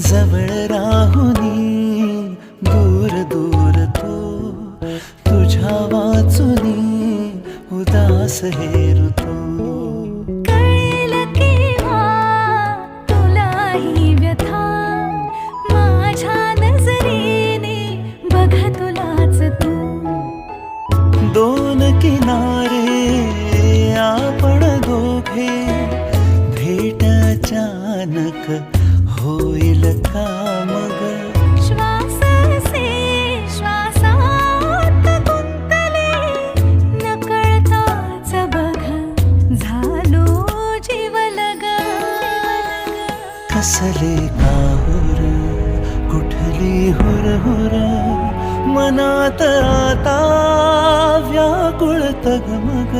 जवळ राहुनी दूर दूर तो तुझ्या वाचुनी उदास हे ऋतू. कळेल केव्हा तुलाही व्यथा माझ्या नजरेने बघ तुलाच तू. दोन किनारे आपण दोघे. भेट अचानक मग? श्वास से श्वासात गुंतले नकळताच बघ झालो जीवलग. कसले काहुर कुठली हुर हुर मनात आता व्याकुळ तगमग